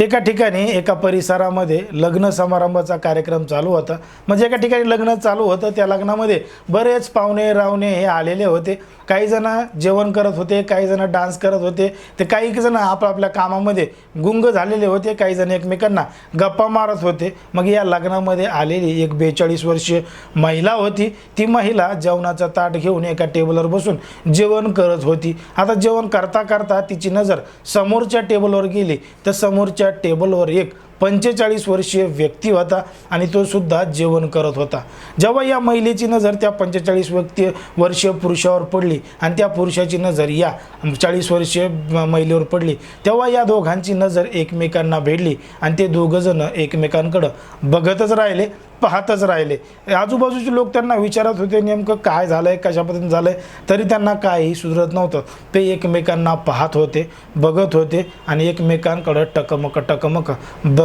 एका ठिकाणी एका परिसरामध्ये लग्न समारंभाचा कार्यक्रम चालू होता. म्हणजे एका ठिकाणी लग्न चालू होतं त्या लग्नामध्ये बरेच पाहुणे रावणे हे आलेले होते. काही जण जेवण करत होते काही जण डान्स करत होते. ते काही जण आपापल्या कामामध्ये गुंग झालेले होते काही जण एकमेकांना गप्पा मारत होते. मग या लग्नामध्ये आलेली एक बेचाळीस वर्षीय महिला होती. ती महिला जेवणाचा ताट घेऊन एका टेबलवर बसून जेवण करत होती. आता जेवण करता करता तिची नजर समोरच्या टेबलवर गेली. तर समोरच्या टेबलवर एक पंचेचाळीस वर्षीय व्यक्ती होता आणि तो सुद्धा जेवण करत होता. जेव्हा या महिलेची नजर त्या पंचेचाळीस व्यक्ती वर्षीय पुरुषावर पडली आणि त्या पुरुषाची नजर या चाळीस वर्षीय महिलेवर पडली तेव्हा या दोघांची नजर एकमेकांना भेटली आणि ते दोघंजणं एकमेकांकडं बघतच राहिले पाहतच राहिले. आजूबाजूचे लोक त्यांना विचारत होते नेमकं काय झालंय कशा पद्धतीने झालंय? तरी त्यांना काही सुधरत नव्हतं. ते एकमेकांना पाहत होते बघत होते आणि एकमेकांकडं टकमक टकमक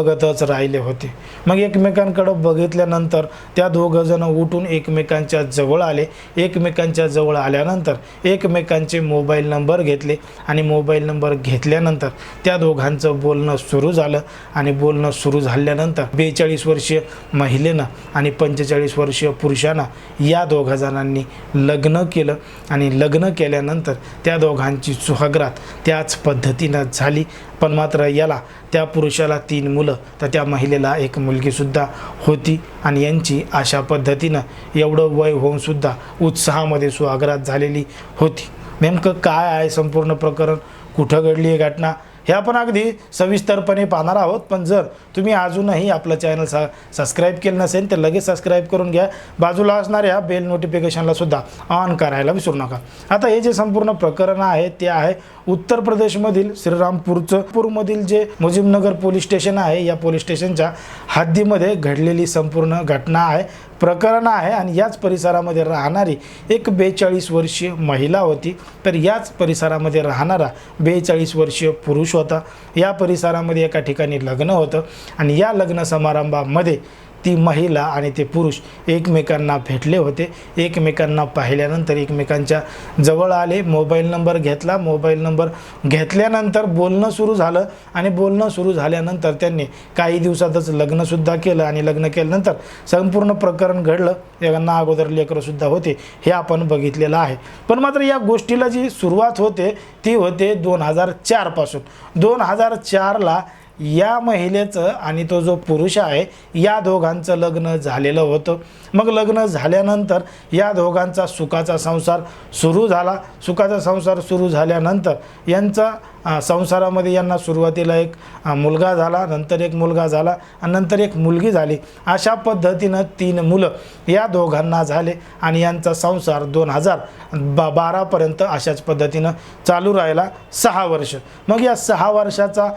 बघतच राहिले होते. मग एकमेकांकडं बघितल्यानंतर त्या दोघंजणं उठून एकमेकांच्या जवळ आले. एकमेकांच्या जवळ आल्यानंतर एकमेकांचे मोबाईल नंबर घेतले आणि मोबाईल नंबर घेतल्यानंतर त्या दोघांचं बोलणं सुरू झालं. आणि बोलणं सुरू झाल्यानंतर बेचाळीस वर्षीय महिलेनं आणि पंचेचाळीस वर्षीय पुरुषानं या दोघा जणांनी लग्न केलं. आणि लग्न केल्यानंतर त्या दोघांची सुहागरात त्याच पद्धतीनं झाली. पण मात्र याला त्या पुरुषाला तीन मुलं तर त्या महिलेला एक मुलगीसुद्धा होती आणि यांची अशा पद्धतीनं एवढं वय होऊनसुद्धा उत्साहामध्ये सुआग्रात झालेली होती. नेमकं काय आहे संपूर्ण प्रकरण? कुठं घडली ही घटना? हे आपण अगदी सविस्तरपणे पाहणार आहोत. पण जर तुम्ही अजूनही आपलं चॅनल सा सबस्क्राईब केलं नसेल तर लगेच सबस्क्राईब करून घ्या. बाजूला असणाऱ्या बेल नोटिफिकेशनला सुद्धा ऑन करायला विसरू नका. आता हे जे संपूर्ण प्रकरण आहे ते आहे उत्तर प्रदेशमधील श्रीरामपूरचं. पूरमधील जे मुजीबनगर पोलीस स्टेशन आहे या पोलीस स्टेशनच्या हद्दीमध्ये घडलेली संपूर्ण घटना आहे. प्रकरण आहे आणि याच परिसरामध्ये राहणारी एक बेचाळीस वर्षीय महिला होती. तर याच परिसरामध्ये राहणारा बेचाळीस वर्षीय पुरुष होता. या परिसरामध्ये एका ठिकाणी लग्न होतं. आणि या लग्न समारंभामध्ये ती महिला आणि ते पुरुष एकमेकांना भेटले होते. एकमेकांना पाहिल्यानंतर एकमेकांच्या जवळ आले. मोबाईल नंबर घेतला. मोबाईल नंबर घेतल्यानंतर बोलणं सुरू झालं आणि बोलणं सुरू झाल्यानंतर त्यांनी काही दिवसातच लग्नसुद्धा केलं आणि लग्न केल्यानंतर संपूर्ण प्रकरण घडलं. यांना अगोदर लेकरंसुद्धा होते. हे आपण बघितलेलं आहे. पण मात्र या गोष्टीला जी सुरुवात होते ती होते दोन हजार चारपासून दोन हजार चारला या महिलेचं आणि तो जो पुरुष आहे या दोघांचं लग्न झालेलं होतं. मग लग्न झाल्यानंतर या दोघांचा सुखाचा संसार सुरू झाला. सुखाचा संसार सुरू झाल्यानंतर यांचा संसारामध्ये यांना सुरुवातीला एक मुलगा झाला नंतर एक मुलगा झाला आणि नंतर एक मुलगी झाली. अशा पद्धतीनं तीन मुलं या दोघांना झाले आणि यांचा संसार दोन हजार बा बारापर्यंत अशाच पद्धतीनं चालू राहिला. सहा वर्ष. मग या सहा वर्षाचा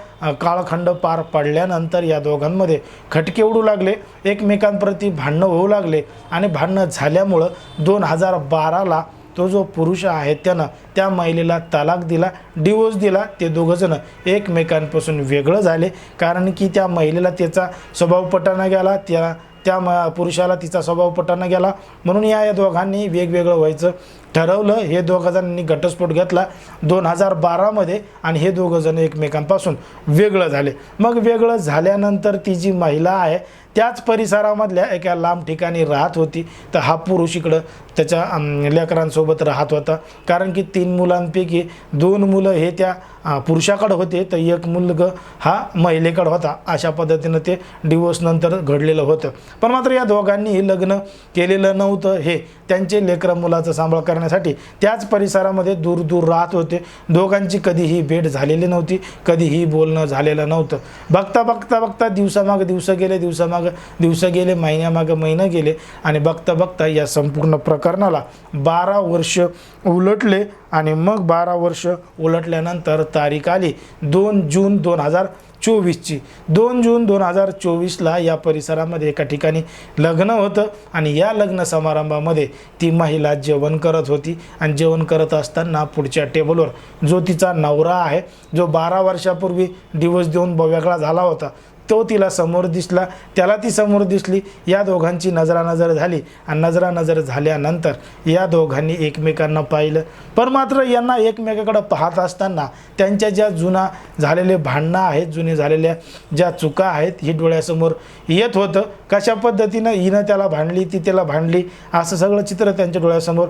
काळखंड भांडणं पार पडल्यानंतर या दोघांमध्ये खटके उडू लागले. एकमेकांप्रती भांडणं होऊ लागले आणि भांडणं झाल्यामुळं दोन हजार बाराला तो जो पुरुष आहे त्यानं त्या महिलेला तलाक दिला डिवोर्स दिला. ते दोघंजणं एकमेकांपासून वेगळं झाले. कारण की त्या महिलेला त्याचा स्वभाव पटाना गेला त्या त्या म पुरुषाला तिचा स्वभाव पटाना गेला. म्हणून या या दोघांनी वेगवेगळं व्हायचं. ठरवलं हे दोघं जणांनी घटस्फोट घेतला दोन हजार बारामध्ये आणि हे दोघं जण एकमेकांपासून वेगळं झाले. मग वेगळं झाल्यानंतर ती जी महिला आहे त्याच परिसरामधल्या एका लांब ठिकाणी राहत होती. तर हा पुरुष इकडं त्याच्या लेकरांसोबत राहत होता. कारण की तीन मुलांपैकी दोन मुलं हे त्या पुरुषाकडं होते. तर एक मुलगं हा महिलेकडं होता. अशा पद्धतीनं ते डिवोर्स नंतर घडलेलं होतं. पण मात्र या दोघांनी लग्न केलेलं नव्हतं. हे त्यांचे लेकरं मुलाचं सांभाळ करण्यासाठी त्याच परिसरामध्ये दूर दूर राहत होते. दोघांची कधीही भेट झालेली नव्हती. कधीही बोलणं झालेलं नव्हतं. बघता बघता बघता दिवसामाग दिवस गेले. दिवसामाग दिवस गेले महिन्यामागं महिनं गेले आणि बघता बघता या संपूर्ण प्रकरणाला बारा वर्ष उलटले आणि मग बारा वर्ष उलटल्यानंतर तारीख आली दोन जून दोन हजार चोवीसची. दोन जून दोन हजार चोवीसला या परिसरामध्ये एका ठिकाणी लग्न होतं आणि या लग्न समारंभामध्ये ती महिला जेवण करत होती आणि जेवण करत असताना पुढच्या टेबलवर जो तिचा नवरा आहे जो बारा वर्षापूर्वी डिवोर्स देऊन ब- वेगळा झाला होता. तो तिला समोर दिसला त्याला ती समोर दिसली. या दोघांची नजरानजर झाली आणि नजरानजर झाल्यानंतर या दोघांनी एकमेकांना पाहिलं. पण मात्र यांना एकमेकाकडं पाहत असताना त्यांच्या ज्या जुना झालेले भांडणं आहेत जुने झालेल्या ज्या चुका आहेत ही डोळ्यासमोर येत होतं. कशा पद्धतीनं हिनं त्याला भांडली ती त्याला भांडली असं सगळं चित्र त्यांच्या डोळ्यासमोर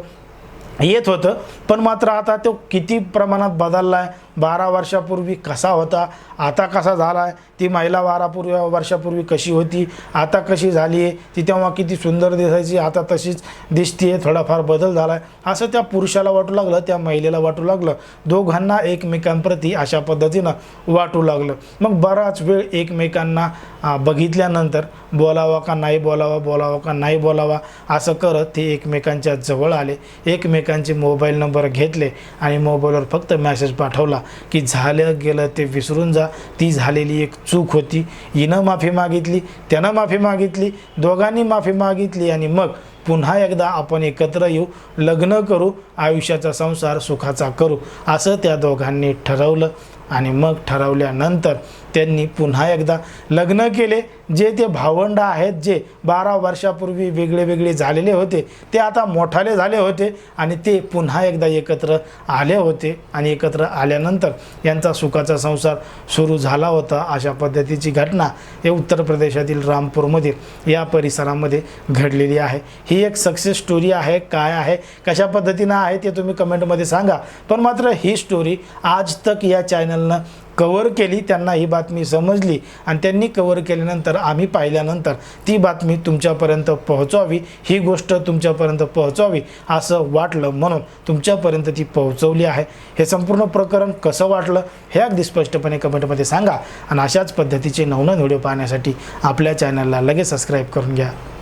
येत होतं. पण मात्र आता तो किती प्रमाणात बदलला आहे बारा वर्षापूर्वी कसा होता आता कसा झाला आहे ती महिला बारापूर्वी वर्षापूर्वी कशी होती आता कशी झाली आहे ती तेव्हा किती सुंदर दिसायची आता तशीच दिसते थोडाफार बदल झाला आहे असं त्या पुरुषाला वाटू लागलं त्या महिलेला वाटू लागलं. दोघांना एकमेकांप्रती अशा पद्धतीनं वाटू लागलं. मग बराच वेळ एकमेकांना बघितल्यानंतर बोलावा का नाही बोलावा बोलावा का नाही बोलावा असं करत ते एकमेकांच्या जवळ आले. एकमेकांचे मोबाईल नंबर घेतले आणि मोबाईलवर फक्त मॅसेज पाठवला. की झालं गेलं ते विसरून जा. ती झालेली एक चूक होती. हिनं माफी मागितली त्यानं माफी मागितली दोघांनी माफी मागितली आणि मग पुन्हा एकदा आपण एकत्र येऊ लग्न करू आयुष्याचा संसार सुखाचा करू. असं त्या दोघांनी ठरवलं. आणि मग ठरवल्यानंतर त्यांनी पुन्हा एकदा लग्न केले. जे ते भावंड आहेत जे बारा वर्षापूर्वी वेगळे वेगळे झालेले होते ते आता मोठाले झाले होते आणि ते पुन्हा एकदा एकत्र आले होते आणि एकत्र आल्यानंतर यांचा सुखाचा संसार सुरू झाला होता अशा पद्धतीची घटना हे उत्तर प्रदेशातील रामपूरमधील या परिसरामध्ये घडलेली आहे. ही एक सक्सेस स्टोरी आहे. काय आहे? कशा पद्धतीनं आहे ते तुम्ही कमेंटमध्ये सांगा. पण मात्र ही स्टोरी आज तक या चॅनलनं कवर केली त्यांना ही बातमी समजली आणि त्यांनी कवर केल्यानंतर आम्ही पाहिल्यानंतर ती बातमी तुमच्यापर्यंत पोहोचवावी ही गोष्ट तुमच्यापर्यंत पोहोचवावी असं वाटलं म्हणून तुमच्यापर्यंत ती पोहोचवली आहे. हे संपूर्ण प्रकरण कसं वाटलं हे अगदी स्पष्टपणे कमेंटमध्ये सांगा आणि अशाच पद्धतीचे नवनवीन व्हिडिओ पाहण्यासाठी आपल्या चॅनलला लगेच सबस्क्राईब करून घ्या.